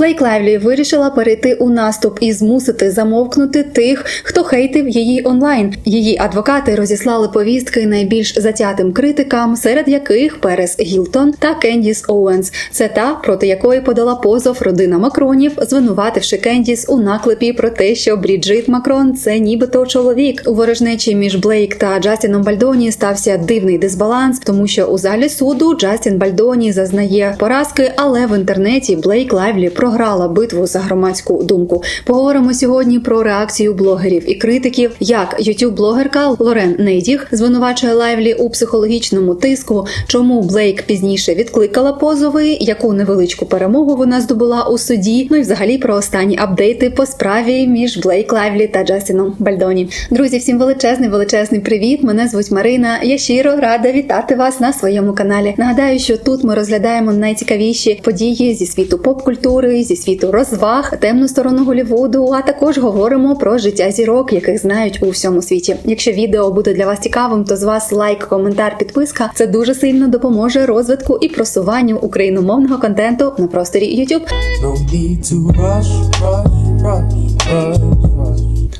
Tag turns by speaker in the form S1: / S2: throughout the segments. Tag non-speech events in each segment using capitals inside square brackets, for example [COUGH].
S1: Блейк Лайвлі вирішила перейти у наступ і змусити замовкнути тих, хто хейтив її онлайн. Її адвокати розіслали повістки найбільш затятим критикам, серед яких Перес Гілтон та Кендіс Оуенс. Це та, проти якої подала позов родина Макронів, звинувативши Кендіс у наклепі про те, що Бріджит Макрон це нібито чоловік. У ворожнечі між Блейк та Джастіном Бальдоні стався дивний дисбаланс, тому що у залі суду Джастін Бальдоні зазнає поразки, але в інтернеті Блейк Лайвлі програла битву за громадську думку. Поговоримо сьогодні про реакцію блогерів і критиків, як ютуб-блогерка Лорен Нейдіх звинувачує Лайвлі у психологічному тиску, чому Блейк пізніше відкликала позови, яку невеличку перемогу вона здобула у суді. Ну і взагалі про останні апдейти по справі між Блейк Лайвлі та Джастіном Бальдоні. Друзі, всім величезний величезний привіт! Мене звуть Марина. Я щиро рада вітати вас на своєму каналі. Нагадаю, що тут ми розглядаємо найцікавіші події зі світу поп-культури, зі світу розваг, темну сторону Голівуду, а також говоримо про життя зірок, яких знають у всьому світі. Якщо відео буде для вас цікавим, то з вас лайк, коментар, підписка. Це дуже сильно допоможе розвитку і просуванню україномовного контенту на просторі YouTube.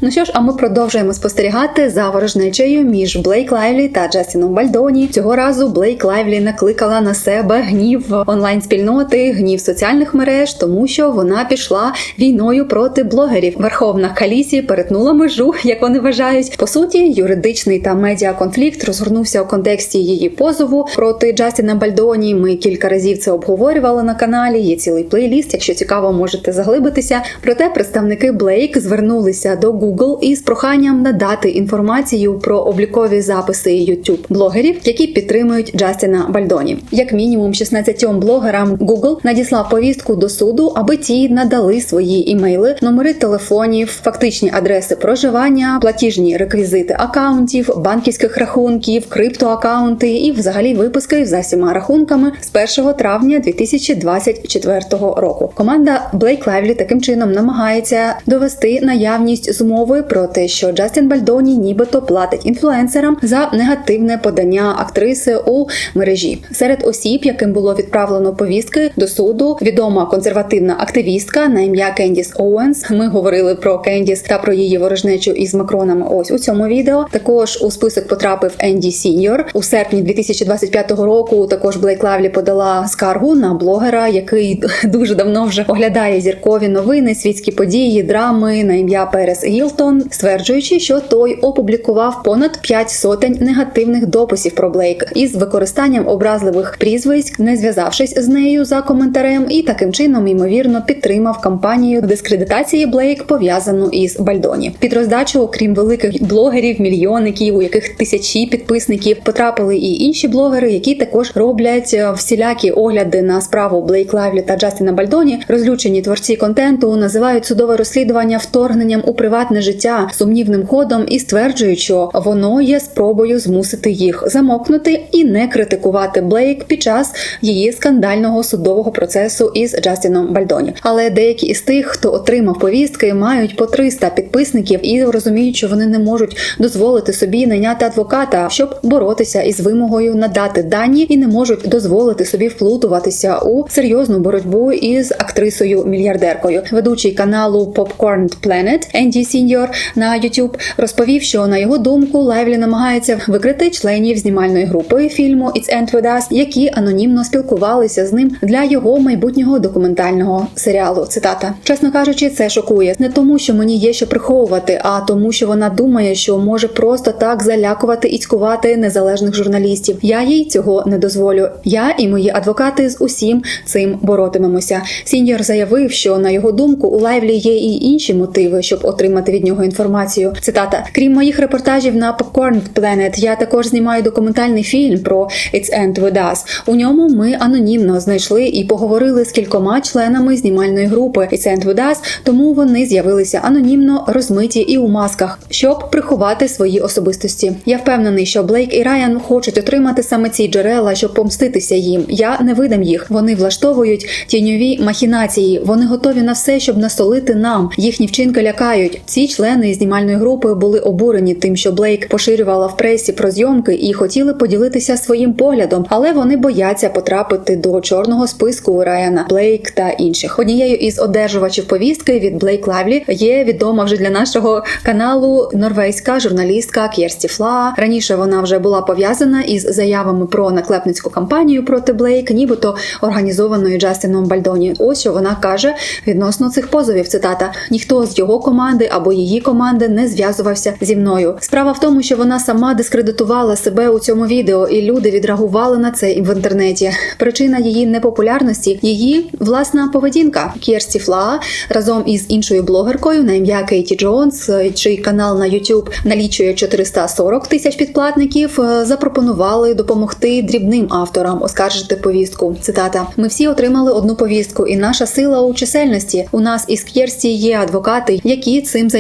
S1: Ну що ж, а ми продовжуємо спостерігати за ворожнечею між Блейк Лайвлі та Джастіном Бальдоні. Цього разу Блейк Лайвлі накликала на себе гнів онлайн-спільноти, гнів соціальних мереж, тому що вона пішла війною проти блогерів. Верховна Калісі перетнула межу, як вони вважають. По суті, юридичний та медіа конфлікт розгорнувся у контексті її позову проти Джастіна Бальдоні. Ми кілька разів це обговорювали на каналі. Є цілий плейліст. Якщо цікаво, можете заглибитися. Проте представники Блейк звернулися до Google із проханням надати інформацію про облікові записи YouTube блогерів, які підтримують Джастіна Бальдоні. Як мінімум, 16 блогерам Google надіслав повістку до суду, аби ті надали свої імейли, номери телефонів, фактичні адреси проживання, платіжні реквізити акаунтів, банківських рахунків, криптоакаунти і взагалі виписки за всіма рахунками з 1 травня 2024 року. Команда Blake Lively таким чином намагається довести наявність змови про те, що Джастін Бальдоні нібито платить інфлюенсерам за негативне подання актриси у мережі. Серед осіб, яким було відправлено повістки до суду, відома консервативна активістка на ім'я Кендіс Оуенс. Ми говорили про Кендіс та про її ворожнечу із Макронами. Ось у цьому відео. Також у список потрапив Енді Сіньор у серпні 2025 року. Також Блейк Лавлі подала скаргу на блогера, який [LAUGHS] дуже давно вже оглядає зіркові новини, світські події, драми на ім'я Перес Гілтон, стверджуючи, що той опублікував понад п'ять сотень негативних дописів про Блейк із використанням образливих прізвиськ, не зв'язавшись з нею за коментарем, і таким чином ймовірно підтримав кампанію дискредитації Блейк, пов'язану із Бальдоні. Під роздачу, окрім великих блогерів, мільйонників, у яких тисячі підписників, потрапили і інші блогери, які також роблять е, всілякі огляди на справу Блейк Лайвлі та Джастіна Бальдоні. Розлючені творці контенту називають судове розслідування вторгненням у приватне життя сумнівним ходом і стверджують, що воно є спробою змусити їх замокнути і не критикувати Блейк під час її скандального судового процесу із Джастіном Бальдоні. Але деякі із тих, хто отримав повістки, мають по 300 підписників і розуміють, що вони не можуть дозволити собі найняти адвоката, щоб боротися із вимогою надати дані, і не можуть дозволити собі вплутуватися у серйозну боротьбу із актрисою мільярдеркою. Ведучий каналу Popcorn Planet Енді Сіньор на YouTube розповів, що на його думку Лайвлі намагається викрити членів знімальної групи фільму It's End With Us, які анонімно спілкувалися з ним для його майбутнього документального серіалу. Цитата: чесно кажучи, це шокує не тому, що мені є що приховувати, а тому, що вона думає, що може просто так залякувати і цькувати незалежних журналістів. Я їй цього не дозволю. Я і мої адвокати з усім цим боротимемося. Сіньор заявив, що на його думку у Лайвлі є і інші мотиви, щоб отримати від нього інформацію. Цитата: крім моїх репортажів на Popcorn Planet, я також знімаю документальний фільм про It's End With Us. У ньому ми анонімно знайшли і поговорили з кількома членами знімальної групи It's End With Us, тому вони з'явилися анонімно, розмиті і у масках, щоб приховати свої особистості. Я впевнений, що Блейк і Райан хочуть отримати саме ці джерела, щоб помститися їм. Я не видам їх. Вони влаштовують тіньові махінації. Вони готові на все, щоб насолити нам. Їхні вчинки лякають. Ці Всі члени знімальної групи були обурені тим, що Блейк поширювала в пресі про зйомки і хотіли поділитися своїм поглядом, але вони бояться потрапити до чорного списку Райана Блейк та інших. Однією із одержувачів повістки від Блейк Лайвлі є відома вже для нашого каналу норвезька журналістка Кєрсті Фла. Раніше вона вже була пов'язана із заявами про наклепницьку кампанію проти Блейк, нібито організованою Джастіном Бальдоні. Ось що вона каже відносно цих позовів. Цитата: ніхто з його команди або її команди не зв'язувався зі мною. Справа в тому, що вона сама дискредитувала себе у цьому відео, і люди відреагували на це в інтернеті. Причина її непопулярності її власна поведінка. Кєрсті Фла разом із іншою блогеркою на ім'я Кейті Джонс, чий канал на YouTube налічує 440 тисяч підплатників, е, запропонували допомогти дрібним авторам оскаржити повістку. Цитата: Ми всі отримали одну повістку, і наша сила у чисельності. У нас із Кєрсті є адвокати, які цим займаються,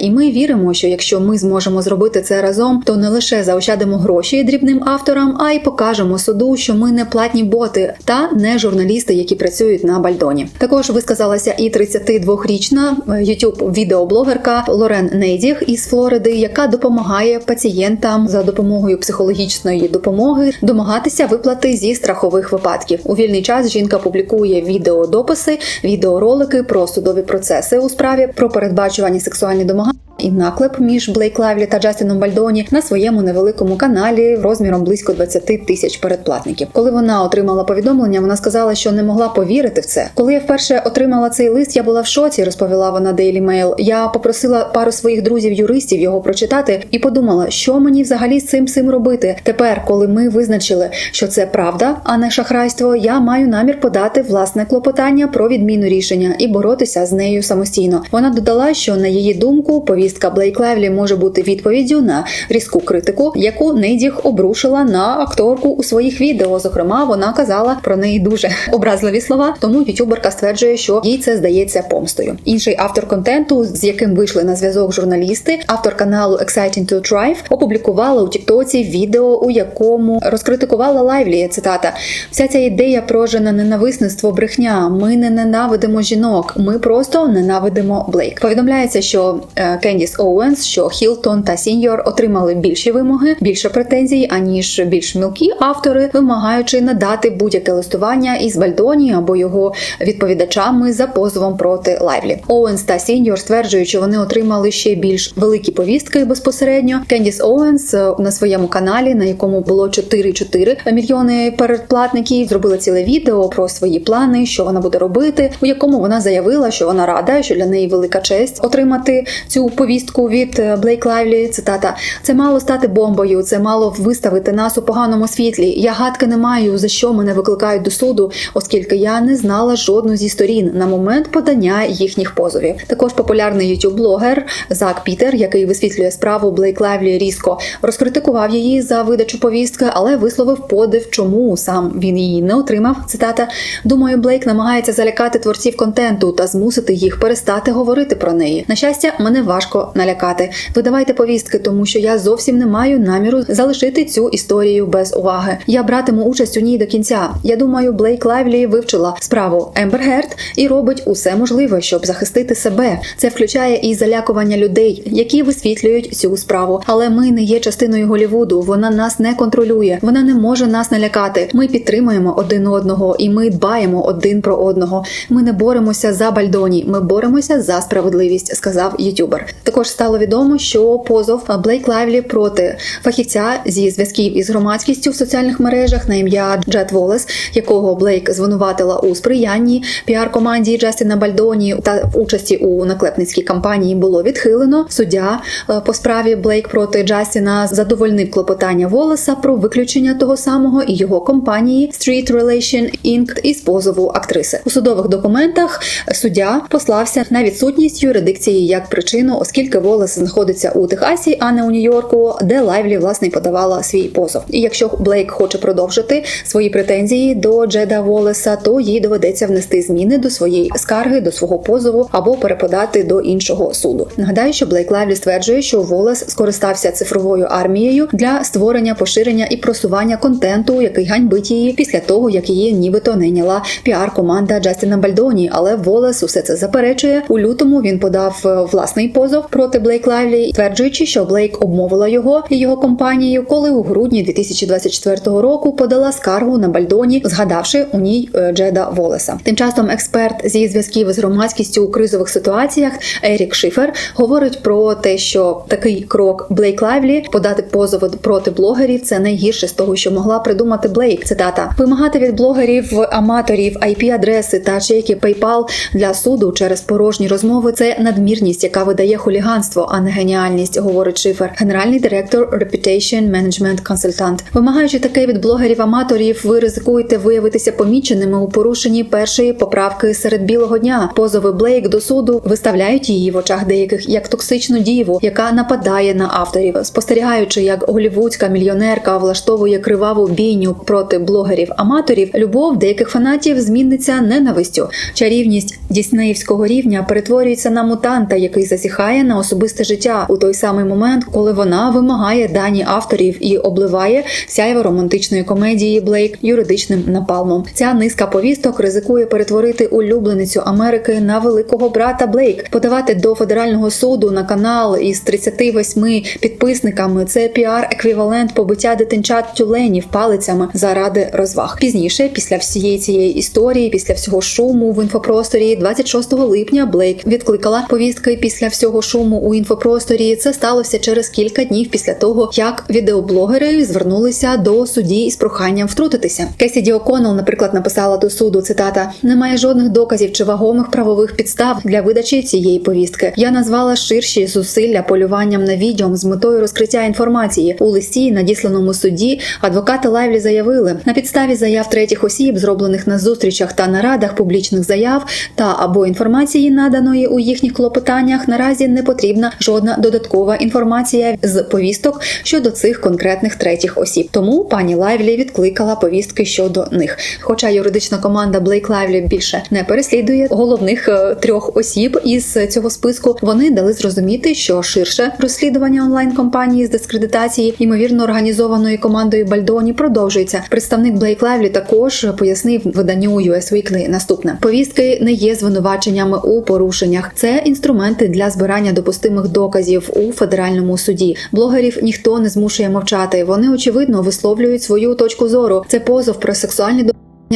S1: і ми віримо, що якщо ми зможемо зробити це разом, то не лише заощадимо гроші дрібним авторам, а й покажемо суду, що ми не платні боти та не журналісти, які працюють на бальдоні. Також висказалася і 32-річна youtube відеоблогерка Лорен Нейдіг із Флориди, яка допомагає пацієнтам за допомогою психологічної допомоги домагатися виплати зі страхових випадків. У вільний час жінка публікує відеодописи, відеоролики про судові процеси у справі про передбачувані сексуальні домагання. І наклеп між Блейк Лайвлі та Джастіном Бальдоні на своєму невеликому каналі розміром близько 20 тисяч передплатників. Коли вона отримала повідомлення, вона сказала, що не могла повірити в це. Коли я вперше отримала цей лист, я була в шоці, розповіла вона Daily Mail. Я попросила пару своїх друзів-юристів його прочитати і подумала, що мені взагалі з цим цим робити. Тепер, коли ми визначили, що це правда, а не шахрайство, я маю намір подати власне клопотання про відміну рішення і боротися з нею самостійно. Вона додала, що на її думку повістка Блейк Лайвлі може бути відповіддю на різку критику, яку Нейдіг обрушила на акторку у своїх відео. Зокрема, вона казала про неї дуже образливі слова. Тому ютуберка стверджує, що їй це здається помстою. Інший автор контенту, з яким вийшли на зв'язок журналісти, автор каналу Exciting to Drive, опублікувала у Тіктоці відео, у якому розкритикувала Лайвлі. Цитата: вся ця ідея про ненависництво брехня. Ми не ненавидимо жінок, ми просто ненавидимо Блейк. Повідомляється, що е, Кендіс Оуенс, що Хілтон та Сіньор отримали більші вимоги, більше претензій, аніж більш мілкі автори, вимагаючи надати будь-яке листування із Бальдоні або його відповідачами за позовом проти Лайвлі. Оуенс та Сіньор стверджують, що вони отримали ще більш великі повістки безпосередньо. Кендіс Оуенс е, на своєму каналі, на якому було 4,4 мільйони передплатників, зробила ціле відео про свої плани, що вона буде робити, у якому вона заявила, що вона рада, що для неї велика честь отримати цю повістку від е, Блейк Лайвлі. Цитата: це мало стати бомбою, це мало виставити нас у поганому світлі. Я гадки не маю за що мене викликають до суду, оскільки я не знала жодну зі сторін на момент подання їхніх позовів. Також популярний youtube блогер Зак Пітер, який висвітлює справу Блейк Лайвлі різко, розкритикував її за видачу повістки, але висловив подив, чому сам він її не отримав. Цитата: Думаю, Блейк намагається залякати творців контенту та змусити їх перестати говорити про неї. На щастя, мене важко налякати. Видавайте повістки, тому що я зовсім не маю наміру залишити цю історію без уваги. Я братиму участь у ній до кінця. Я думаю, Блейк Лайвлі вивчила справу Ембер Герд і робить усе можливе, щоб захистити себе. Це включає і залякування людей, які висвітлюють цю справу. Але ми не є частиною Голівуду. Вона нас не контролює. Вона не може нас налякати. Ми підтримуємо один одного і ми дбаємо один про одного. Ми не боремося за бальдоні. Ми боремося за справедливість, сказав ютубер. Також стало відомо, що позов Блейк Лайвлі проти фахівця зі зв'язків із громадськістю в соціальних мережах на ім'я Джет Волес, якого Блейк звинуватила у сприянні піар-команді Джастіна Бальдоні та в участі у наклепницькій кампанії було відхилено. Суддя е, по справі Блейк проти Джастіна задовольнив клопотання Волеса про виключення того самого і його компанії Street Relation Inc. із позову актриси у судових документах. Суддя послався на відсутність юрисдикції як причину, оскільки Волес знаходиться у Техасі, а не у Нью-Йорку, де Лайвлі власне подавала свій позов. І якщо Блейк хоче продовжити свої претензії до Джеда Волеса, то їй доведеться внести зміни до своєї скарги, до свого позову або переподати до іншого суду. Нагадаю, що Блейк Лайвлі стверджує, що Волес скористався цифровою армією для створення, поширення і просування контенту, який ганьбить її після того, як її нібито найняла піар-команда Джастіна Бальдоні. Але Волес усе це заперечує. У лютому він подав е, власний позов проти Блейк Лайвлі, тверджуючи, що Блейк обмовила його і його компанію, коли у грудні 2024 року подала скаргу на Бальдоні, згадавши у ній е, Джеда Волеса. Тим часом експерт зі зв'язків з громадськістю у кризових ситуаціях Ерік Шифер говорить про те, що такий крок Блейк Лайвлі подати позов проти блогерів це найгірше з того, що могла придумати Блейк. Цитата вимагати від блогерів аматорів IP-адреси та чеки PayPal для суду через порожні розмови. Це надмірність, яка видає хуліганство, а не геніальність, говорить Шифер, генеральний директор Reputation Management Consultant. Вимагаючи таке від блогерів-аматорів, ви ризикуєте виявитися поміченими у порушенні першої поправки серед білого дня. Позови Блейк до суду виставляють її в очах деяких як токсичну діву, яка нападає на авторів, спостерігаючи, як голівудська мільйонерка влаштовує криваву бійню проти блогерів-аматорів. Любов деяких фанатів зміниться ненавистю. Чарівність діснеївського рівня перетворюється на мутанта, який засіхає на особисте життя у той самий момент, коли вона вимагає дані авторів і обливає сяйво романтичної комедії Блейк юридичним напалмом. Ця низка повісток ризикує перетворити улюбленицю Америки на великого брата Блейк, подавати до федерального суду на канал із 38 підписниками. Це піар-еквівалент побиття дитинчат тюленів палицями заради розваг. Пізніше, після всієї цієї історії, після всього шуму в інфопросторі, 26 липня Блейк відкликала повістки після всього шуму у інфопросторі. Це сталося через кілька днів після того, як відеоблогери звернулися до судді із проханням втрутитися. Кесіді О'Коннелл, наприклад, написала до суду цитата: немає жодних доказів чи вагомих правових підстав для видачі цієї повістки. Я назвала ширші зусилля полюванням на відьом з метою розкриття інформації у листі, надісланому судді. Адвокати Лайвлі заявили на підставі заяв третіх осіб, зроблених на зустрічах та нарадах публічних заяв та або інформації, наданої у їхніх клопотаннях, наразі не потрібна жодна додаткова інформація з повісток щодо цих конкретних третіх осіб. Тому пані Лайвлі відкликала повістки щодо них. Хоча юридична команда Блейк Лайвлі більше не переслідує головних е, трьох осіб із цього списку, вони дали зрозуміти, що ширше розслідування онлайн компанії з дискредитації, ймовірно організованої командою Бальдоні, продовжується. Представник Блейк Лайвлі також пояснив виданню US Weekly наступне: повістки не є звинуваченнями у порушеннях. Це інструменти для збирання допустимих доказів у федеральному суді. Блогерів ніхто не змушує мовчати. Вони очевидно висловлюють свою точку зору. Це позов про сексуальні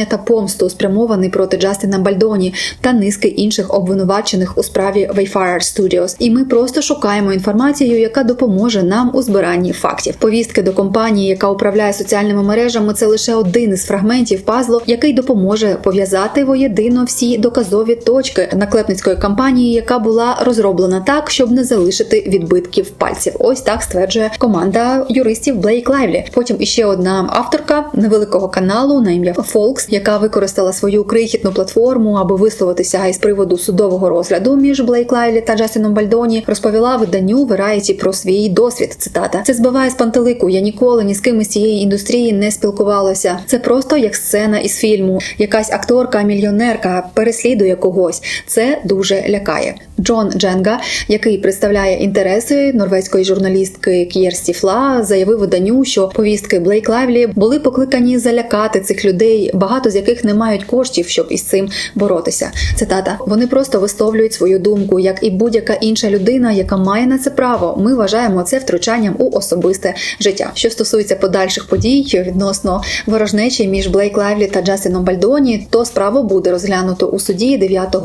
S1: та помсту спрямований проти Джастіна Бальдоні та низки інших обвинувачених у справі Wayfarer Studios. І ми просто шукаємо інформацію, яка допоможе нам у збиранні фактів. Повістки до компанії, яка управляє соціальними мережами, це лише один із фрагментів пазлу, який допоможе пов'язати воєдино всі доказові точки наклепницької кампанії, яка була розроблена так, щоб не залишити відбитків пальців. Ось так стверджує команда юристів Блейк Лайвлі. Потім іще одна авторка невеликого каналу на ім'я Фолкс, яка використала свою крихітну платформу, аби висловитися із приводу судового розгляду між Блейк Лайвлі та Джастіном Бальдоні, розповіла виданню Variety про свій досвід. Цитата: це збиває з пантелику. Я ніколи ні з ким із цієї індустрії не спілкувалася. Це просто як сцена із фільму. Якась акторка, мільйонерка переслідує когось. Це дуже лякає. Джон Дженга, який представляє інтереси норвезької журналістки К'єрсті Фла, заявив виданню, що повістки Блейк Лайвлі були покликані залякати цих людей, багато з яких не мають коштів, щоб із цим боротися. Цитата: вони просто висловлюють свою думку, як і будь-яка інша людина, яка має на це право. Ми вважаємо це втручанням у особисте життя. Що стосується подальших подій відносно ворожнечі між Блейк Лайвлі та Джастіном Бальдоні, то справу буде розглянуто у суді 9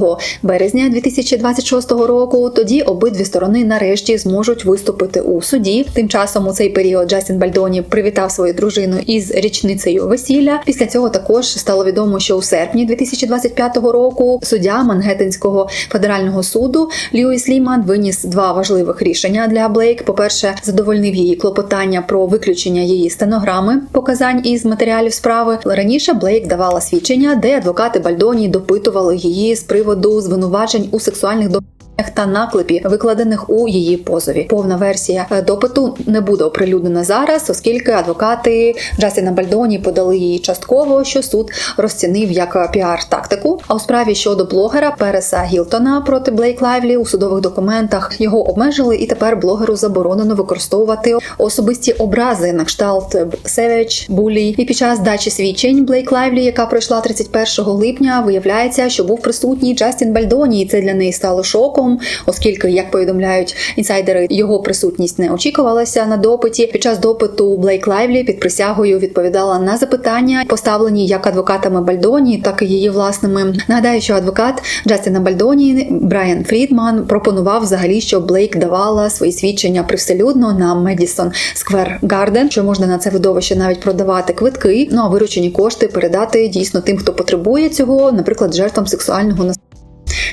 S1: березня 2026 року. Тоді обидві сторони нарешті зможуть виступити у суді. Тим часом у цей період Джастін Бальдоні привітав свою дружину із річницею весілля. Після цього також стало відомо, що у серпні 2025 року суддя Мангеттенського федерального суду Льюіс Ліман виніс два важливих рішення для Блейк. По перше, задовольнив її клопотання про виключення її стенограми показань із матеріалів справи. Раніше Блейк давала свідчення, де адвокати Бальдоні допитували її з приводу звинувачень у сексуальних до та наклепі, викладених у її позові. Повна версія е, допиту не буде оприлюднена зараз, оскільки адвокати Джастіна Бальдоні подали її частково, що суд розцінив як піар-тактику. А у справі щодо блогера Переса Гілтона проти Блейк Лайвлі у судових документах його обмежили, і тепер блогеру заборонено використовувати особисті образи на кшталт Севич, Булі. І під час дачі свідчень Блейк Лайвлі, яка пройшла 31 липня, виявляється, що був присутній Джастін Бальдоні, і це для неї стало шоком. Блейком, оскільки, як повідомляють інсайдери, його присутність не очікувалася на допиті. Під час допиту Блейк Лайвлі під присягою відповідала на запитання, поставлені як адвокатами Бальдоні, так і її власними. Нагадаю, що адвокат Джастіна Бальдоні Брайан Фрідман пропонував взагалі, щоб Блейк давала свої свідчення привселюдно на Медісон Сквер Гарден, що можна на це видовище навіть продавати квитки. Ну а виручені кошти передати дійсно тим, хто потребує цього, наприклад, жертвам сексуального насильства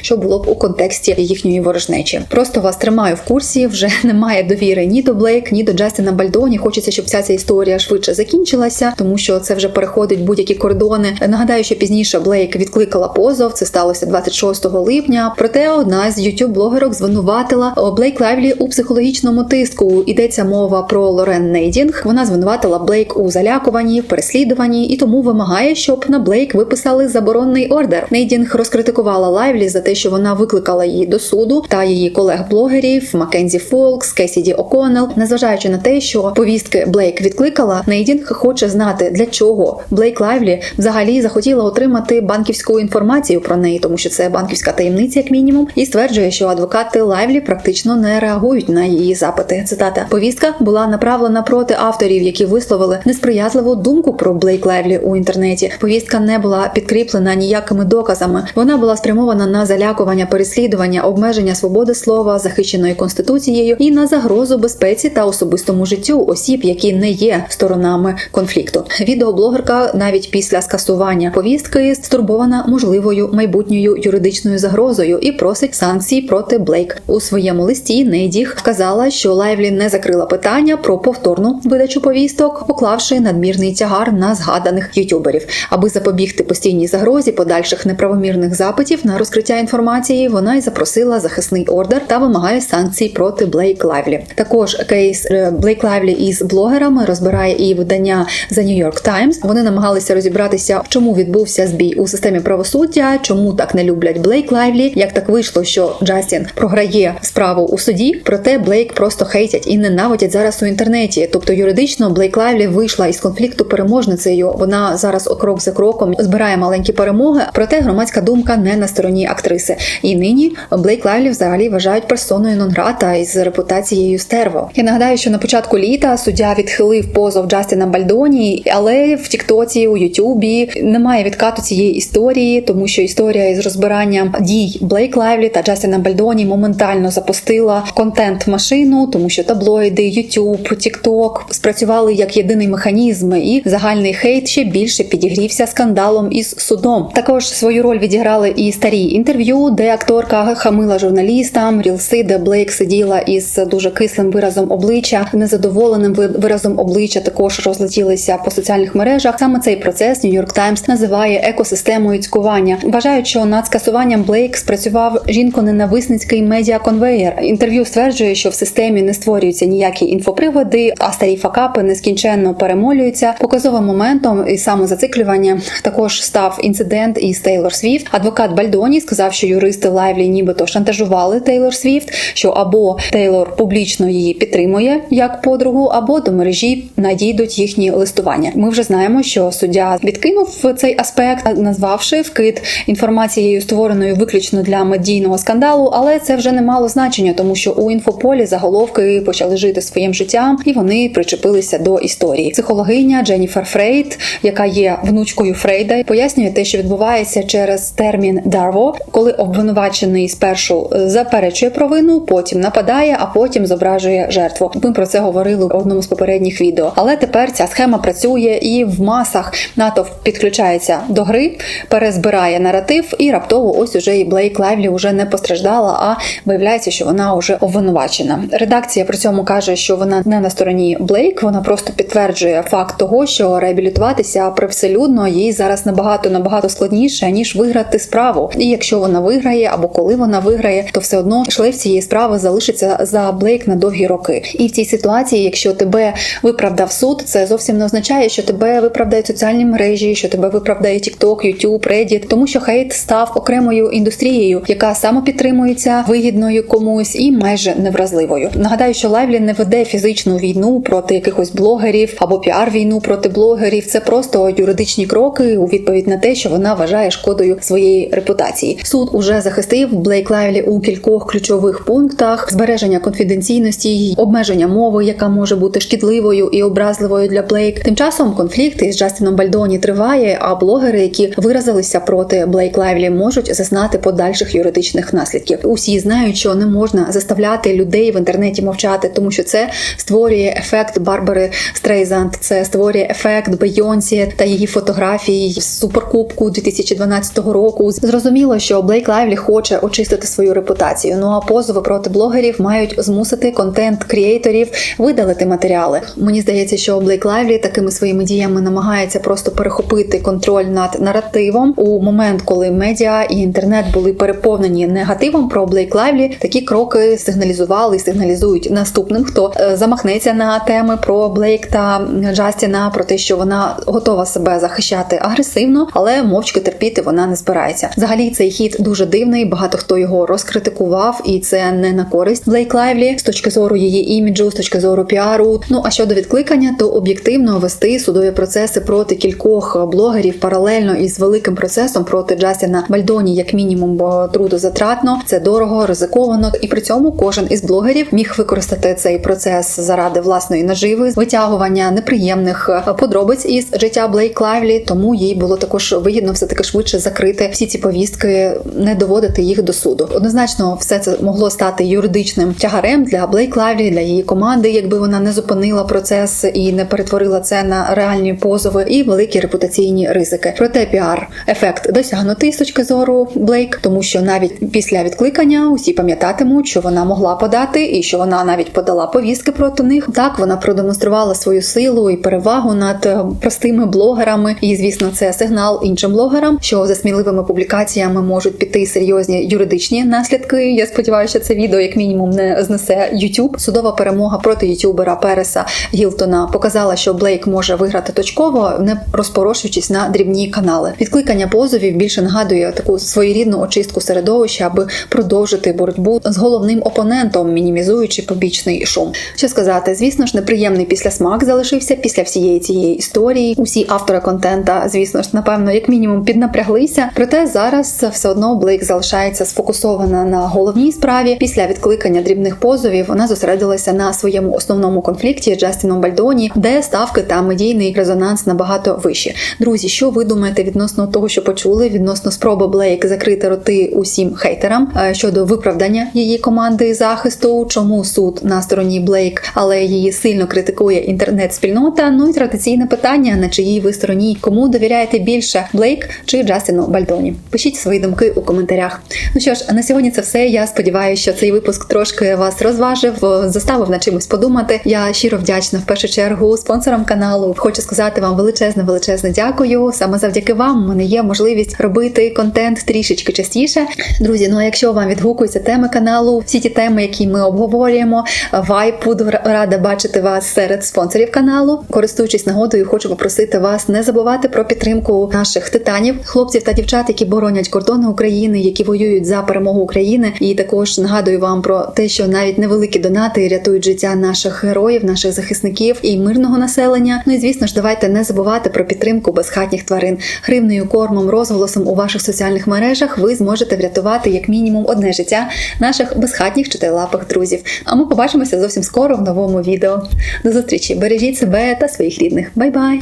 S1: що було б у контексті їхньої ворожнечі. Просто вас тримаю в курсі. Вже [LAUGHS] немає довіри ні до Блейк, ні до Джастіна Бальдоні. Хочеться, щоб вся ця історія швидше закінчилася, тому що це вже переходить будь-які кордони. Нагадаю, що пізніше Блейк відкликала позов. Це сталося 26 липня. Проте одна з youtube блогерок звинуватила Блейк Лайвлі у психологічному тиску. Йдеться мова про Лорен Нейдінг. Вона звинуватила Блейк у залякуванні, переслідуванні і тому вимагає, щоб на Блейк виписали заборонний ордер. Нейдінг розкритикувала Лайвлі за те, що вона викликала її до суду та її колег-блогерів Маккензі Фолкс, Кесіді О'Коннелл. Незважаючи на те, що повістки Блейк відкликала, Нейдінг хоче знати для чого Блейк Лайвлі взагалі захотіла отримати банківську інформацію про неї, тому що це банківська таємниця, як мінімум, і стверджує, що адвокати Лайвлі практично не реагують на її запити. Цитата повістка була направлена проти авторів, які висловили несприятливу думку про Блейк Лайвлі у інтернеті. Повістка не була підкріплена ніякими доказами. Вона була спрямована на залякування, переслідування, обмеження свободи слова, захищеної конституцією, і на загрозу безпеці та особистому життю осіб, які не є сторонами конфлікту. Відеоблогерка навіть після скасування повістки стурбована можливою майбутньою юридичною загрозою і просить санкцій проти Блейк у своєму листі. Нейдіх вказала, що Лайвлі не закрила питання про повторну видачу повісток, поклавши надмірний тягар на згаданих ютуберів, аби запобігти постійній загрозі подальших неправомірних запитів на розкриття інформації. Вона й запросила захисний ордер та вимагає санкцій проти Блейк Лайвлі. Також кейс е, Блейк Лайвлі із блогерами розбирає і видання The New York Times. Вони намагалися розібратися, чому відбувся збій у системі правосуддя, чому так не люблять Блейк Лайвлі. Як так вийшло, що Джастін програє справу у суді, проте Блейк просто хейтять і ненавидять зараз у інтернеті. Тобто юридично Блейк Лайвлі вийшла із конфлікту переможницею. Вона зараз крок за кроком збирає маленькі перемоги. Проте громадська думка не на стороні актриси. І нині Блейк Лайвлі взагалі вважають персоною нон-грата із репутацією стерво. Я нагадаю, що на початку літа суддя відхилив позов Джастіна Бальдоні, але в Тіктоці, у Ютубі немає відкату цієї історії, тому що історія із розбиранням дій Блейк Лайвлі та Джастіна Бальдоні моментально запустила контент машину, тому що таблоїди, Ютуб, Тікток спрацювали як єдиний механізм, і загальний хейт ще більше підігрівся скандалом із судом. Також свою роль відіграли і старі інтерв'ю, де акторка хамила журналістам, рілси, де Блейк сиділа із дуже кислим виразом обличчя, незадоволеним виразом обличчя також розлетілися по соціальних мережах. Саме цей процес York Times називає екосистемою цькування. Вважають, що над скасуванням Блейк спрацював жінко-ненависницький медіа-конвеєр. Інтерв'ю стверджує, що в системі не створюються ніякі інфоприводи, а старі факапи нескінченно перемолюються. Показовим моментом і самозациклювання також став інцидент із Тейлор Свіфт. Адвокат Бальдоні сказав, що юристи Лайвлі нібито шантажували Тейлор Свіфт, що або Тейлор публічно її підтримує як подругу, або до мережі надійдуть їхні листування. Ми вже знаємо, що суддя відкинув цей аспект, назвавши вкид інформацією, створеною виключно для медійного скандалу, але це вже не мало значення, тому що у інфополі заголовки почали жити своїм життям і вони причепилися до історії. Психологиня Дженніфер Фрейд, яка є внучкою Фрейда, пояснює те, що відбувається через термін дарво, коли обвинувачений спершу заперечує провину, потім нападає, а потім зображує жертву. Ми про це говорили в одному з попередніх відео. Але тепер ця схема працює і в масах натовп підключається до гри, перезбирає наратив, і раптово ось уже і Блейк Лайвлі вже не постраждала, а виявляється, що вона вже обвинувачена. Редакція при цьому каже, що вона не на стороні Блейк, вона просто підтверджує факт того, що реабілітуватися привселюдно їй зараз набагато набагато складніше ніж виграти справу. І якщо вона виграє або коли вона виграє, то все одно шлейф цієї справи залишиться за Блейк на довгі роки. І в цій ситуації, якщо тебе виправдав суд, це зовсім не означає, що тебе виправдають соціальні мережі, що тебе виправдає TikTok, YouTube, Reddit, тому що хейт став окремою індустрією, яка самопідтримується вигідною комусь і майже невразливою. Нагадаю, що Лайвлі не веде фізичну війну проти якихось блогерів або піар-війну проти блогерів. Це просто юридичні кроки у відповідь на те, що вона вважає шкодою своєї репутації. Суд уже захистив Блейк Лайвлі у кількох ключових пунктах: збереження конфіденційності, обмеження мови, яка може бути шкідливою і образливою для Блейк. Тим часом конфлікт із Джастіном Бальдоні триває, а блогери, які виразилися проти Блейк Лайвлі, можуть зазнати подальших юридичних наслідків. Усі знають, що не можна заставляти людей в інтернеті мовчати, тому що це створює ефект Барбари Стрейзанд, це створює ефект Бейонсі та її фотографій з суперкубку 2012 року. Зрозуміло, що Блейк Лайвлі хоче очистити свою репутацію. Ну а позови проти блогерів мають змусити контент-кріейторів видалити матеріали. Мені здається, що Блейк Лайвлі такими своїми діями намагається просто перехопити контроль над наративом у момент, коли медіа і інтернет були переповнені негативом про Блейк Лайвлі. Такі кроки сигналізували і сигналізують наступним, хто е, замахнеться на теми про Блейк та Джастіна, про те, що вона готова себе захищати агресивно, але мовчки терпіти вона не збирається. Взагалі цей хід дуже дивний. Багато хто його розкритикував, і це не на користь Блейк Лайвлі з точки зору її іміджу, з точки зору піару. Ну а щодо відкликання, то об'єктивно вести судові процеси проти кількох блогерів паралельно із великим процесом проти Джастіна Бальдоні, як мінімум, бо трудозатратно, це дорого, ризиковано, і при цьому кожен із блогерів міг використати цей процес заради власної наживи, витягування неприємних подробиць із життя Блейк Лайвлі. Тому їй було також вигідно все таки швидше закрити всі ці повістки, не доводити їх до суду. Однозначно, все це могло стати юридичним тягарем для Блейк Лайвлі, для її команди, якби вона не зупинила процес і не перетворила це на реальні позови і великі репутаційні ризики. Проте піар ефект досягнутий з точки зору Блейк, тому що навіть після відкликання усі пам'ятатимуть, що вона могла подати, і що вона навіть подала повістки проти них. Так вона продемонструвала свою силу і перевагу над е, простими блогерами. І звісно, це сигнал іншим блогерам, що за сміливими публікаціями можуть піти серйозні юридичні наслідки. Я сподіваюся, що це відео як мінімум не знесе YouTube. Судова перемога проти ютубера Переса Гілтона показала, що Блейк може виграти точково, не розпорошуючись на дрібні канали. Відкликання позовів більше нагадує таку своєрідну очистку середовища, аби продовжити боротьбу з головним опонентом, мінімізуючи побічний шум. Що сказати, звісно ж, неприємний післясмак залишився після всієї цієї історії. Усі автори контента, звісно ж, напевно, як мінімум, піднапряглися. Проте зараз все одно Блейк залишається сфокусована на головній справі. Після відкликання дрібних позовів вона зосередилася на своєму основному конфлікті з Джастіном Бальдоні, де ставки та медійний резонанс набагато вищі. Друзі, що ви думаєте відносно того, що почули, відносно спроби Блейк закрити роти усім хейтерам е, щодо виправдання її команди захисту? Чому суд на стороні Блейк, але її сильно критикує інтернет-спільнота? Ну і традиційне питання: на чиїй ви стороні? Кому довіряєте більше Блейк чи Джастіну Бальдоні? Пишіть свої думки у коментарях. Ну що ж, на сьогодні це все. Я сподіваюся, що цей випуск трошки вас розважив, заставив на чимось подумати. Я щиро вдячна в першу чергу спонсорам каналу. Хочу сказати вам величезне, величезне дякую. Саме завдяки вам у мене є можливість робити контент трішечки частіше. Друзі, ну а якщо вам відгукуються теми каналу, всі ті теми, які ми обговорюємо, вайп, буду рада бачити вас серед спонсорів каналу. Користуючись нагодою, хочу попросити вас не забувати про підтримку наших титанів, хлопців та дівчат, які боронять кордони України, які воюють за перемогу України. І також нагадую вам про те, що навіть невеликі донати рятують життя наших героїв, наших захисників і мирного населення. Ну і звісно ж, давайте не забувати про підтримку безхатніх тварин. Гривнею, кормом, розголосом у ваших соціальних мережах ви зможете врятувати як мінімум одне життя наших безхатніх чотирилапих друзів. А ми побачимося зовсім скоро в новому відео. До зустрічі! Бережіть себе та своїх рідних. Бай-бай!